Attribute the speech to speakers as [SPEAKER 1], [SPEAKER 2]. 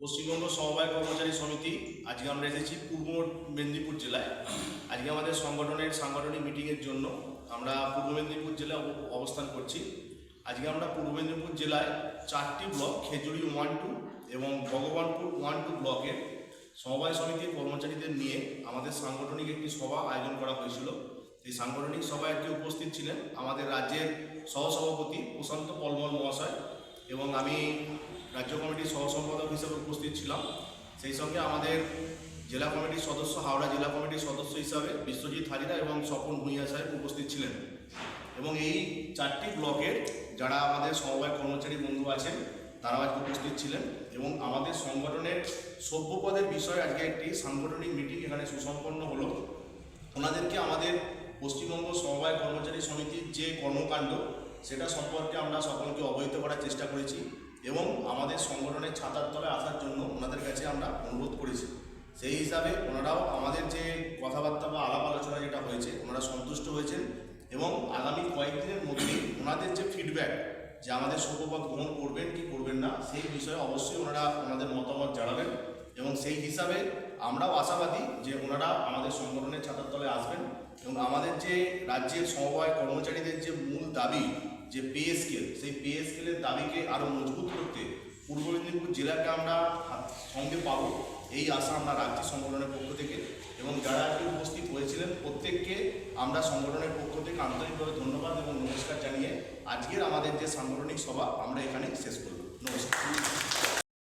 [SPEAKER 1] পশ্চিমবঙ্গ সমবায় কর্মচারী সমিতি, আজকে আমরা এসেছি পূর্ব মেদিনীপুর জেলায়। আজকে আমাদের সংগঠনের সাংগঠনিক মিটিংয়ের জন্য আমরা পূর্ব মেদিনীপুর জেলায় অবস্থান করছি। আজকে আমরা পূর্ব মেদিনীপুর জেলায় চারটি ব্লক, খেজুরি ওয়ান টু এবং ভগবানপুর ওয়ান টু ব্লকের সমবায় সমিতির কর্মচারীদের নিয়ে আমাদের সাংগঠনিক একটি সভা আয়োজন করা হয়েছিল। এই সাংগঠনিক সভায় একটি উপস্থিত ছিলেন আমাদের রাজ্যের সহসভাপতি প্রশান্ত পলমল মহাশয় এবং আমি রাজ্য কমিটির সহ সম্পাদক হিসেবে উপস্থিত ছিলাম। সেই সঙ্গে আমাদের জেলা কমিটির সদস্য, হাওড়া জেলা কমিটির সদস্য হিসাবে বিশ্বজিৎ হাজিরা এবং স্বপন ভূঁইয়া সাহেব উপস্থিত ছিলেন। এবং এই চারটি ব্লকের যারা আমাদের সমবায় কর্মচারী বন্ধু আছেন, তারাও আজকে উপস্থিত ছিলেন এবং আমাদের সংগঠনের সভ্য পদের বিষয়ে আজকে একটি সাংগঠনিক মিটিং এখানে সুসম্পন্ন হলো। ওনাদেরকে আমাদের পশ্চিমবঙ্গ সমবায় কর্মচারী সমিতির যে কর্মকাণ্ড সেটা সম্পর্কে আমরা সকলকে অবহিত করার চেষ্টা করেছি এবং আমাদের সংগঠনের ছাতার তলায় আসার জন্য ওনাদের কাছে আমরা অনুরোধ করেছি। সেই হিসাবে ওনারাও আমাদের যে কথাবার্তা বা আলাপ আলোচনা যেটা হয়েছে, ওনারা সন্তুষ্ট হয়েছেন এবং আগামী কয়েকদিনের মধ্যেই ওনাদের যে ফিডব্যাক যে আমাদের সভ্যপদ গ্রহণ করবেন কি করবেন না, সেই বিষয়ে অবশ্যই ওনারা ওনাদের মতামত সেই হিসাবে আমরাও আশাবাদী যে ওনারা আমাদের সংগঠনের ছাতার তলে আসবেন এবং আমাদের যে রাজ্যের সমবায় কর্মচারীদের যে মূল দাবি, যে পে স্কেল, সেই পে স্কেলের দাবিকে আরও মজবুত করতে পূর্ব মেদিনীপুর জেলাকে আমরা সঙ্গে পাবো, এই আশা আমরা রাজ্য সংগঠনের পক্ষ থেকে এবং যারা আজকে উপস্থিত হয়েছিলেন প্রত্যেককে আমরা সংগঠনের পক্ষ থেকে আন্তরিকভাবে ধন্যবাদ এবং নমস্কার জানিয়ে আজকের আমাদের যে সাংগঠনিক সভা আমরা এখানে শেষ করব নমস্কার।